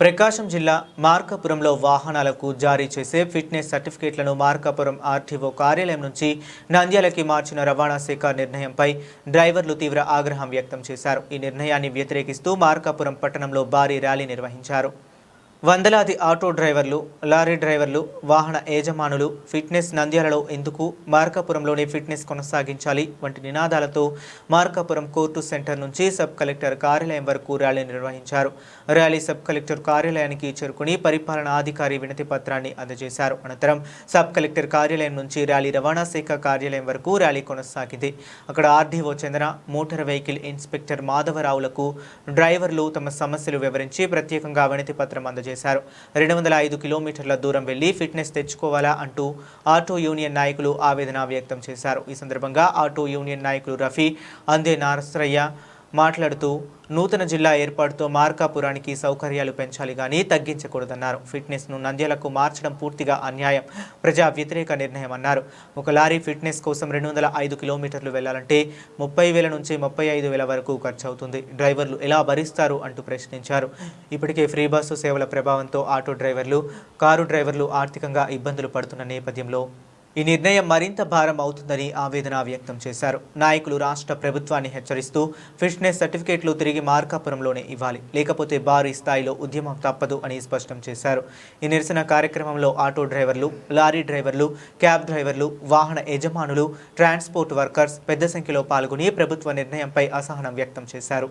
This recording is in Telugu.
ప్రకాశం జిల్లా మార్కాపురంలో వాహనాలకు జారీ చేసే ఫిట్నెస్ సర్టిఫికేట్లను మార్కాపురం ఆర్టీఓ కార్యాలయం నుంచి నంద్యాలకి మార్చిన రవాణా శాఖ నిర్ణయంపై డ్రైవర్లు తీవ్ర ఆగ్రహం వ్యక్తం చేశారు. ఈ నిర్ణయాన్ని వ్యతిరేకిస్తూ మార్కాపురం పట్టణంలో భారీ ర్యాలీ నిర్వహించారు. వందలాది ఆటో డ్రైవర్లు లారీ డ్రైవర్లు వాహన యజమానులు ఫిట్నెస్ నంద్యాలలో ఎందుకు మార్కాపురంలోనే ఫిట్నెస్ కొనసాగించాలి వంటి నినాదాలతో మార్కాపురం కోర్టు సెంటర్ నుంచి సబ్ కలెక్టర్ కార్యాలయం వరకు ర్యాలీ నిర్వహించారు. ర్యాలీ సబ్ కలెక్టర్ కార్యాలయానికి చేరుకుని పరిపాలనాధికారి వినతి పత్రాన్ని అందజేశారు. అనంతరం సబ్ కలెక్టర్ కార్యాలయం నుంచి ర్యాలీ రవాణా శాఖ కార్యాలయం వరకు ర్యాలీ కొనసాగింది. అక్కడ RDO Chandra motor vehicle inspector మాధవరావులకు డ్రైవర్లు తమ సమస్యలు వివరించి ప్రత్యేకంగా వినతి పత్రం అందజేశారు. రెండు వందల ఐదు కిలోమీటర్ల దూరం వెళ్ళి ఫిట్నెస్ తెచ్చుకోవాలా అంటూ ఆటో యూనియన్ నాయకులు ఆవేదన వ్యక్తం చేశారు. ఈ సందర్భంగా ఆటో యూనియన్ నాయకులు రఫీ అందే నారసరయ్య మాట్లాడుతూ నూతన జిల్లా ఏర్పాటుతో మార్కాపురానికి సౌకర్యాలు పెంచాలి కానీ తగ్గించకూడదన్నారు. ఫిట్నెస్ను నంద్యాలకు మార్చడం పూర్తిగా అన్యాయం. ప్రజా వ్యతిరేక నిర్ణయం అన్నారు. ఒక లారీ ఫిట్నెస్ కోసం రెండు వందల ఐదు కిలోమీటర్లు వెళ్ళాలంటే ముప్పై వేల నుంచి ముప్పై ఐదు వేల వరకు ఖర్చు అవుతుంది డ్రైవర్లు ఎలా భరిస్తారు అంటూ ప్రశ్నించారు. ఇప్పటికే ఫ్రీ బస్సు సేవల ప్రభావంతో ఆటో డ్రైవర్లు కారు డ్రైవర్లు ఆర్థికంగా ఇబ్బందులు పడుతున్న నేపథ్యంలో ఈ నిర్ణయం మరింత భారం అవుతుందని ఆవేదన వ్యక్తం చేశారు. నాయకులు రాష్ట్ర ప్రభుత్వాన్ని హెచ్చరిస్తూ ఫిట్నెస్ సర్టిఫికేట్లు తిరిగి మార్కాపురంలోనే ఇవ్వాలి. లేకపోతే భారీ స్థాయిలో ఉద్యమం తప్పదు అని స్పష్టం చేశారు. ఈ నిరసన కార్యక్రమంలో ఆటో డ్రైవర్లు లారీ డ్రైవర్లు క్యాబ్ డ్రైవర్లు వాహన యజమానులు ట్రాన్స్పోర్ట్ వర్కర్స్ పెద్ద సంఖ్యలో పాల్గొని ప్రభుత్వ నిర్ణయంపై అసహనం వ్యక్తం చేశారు.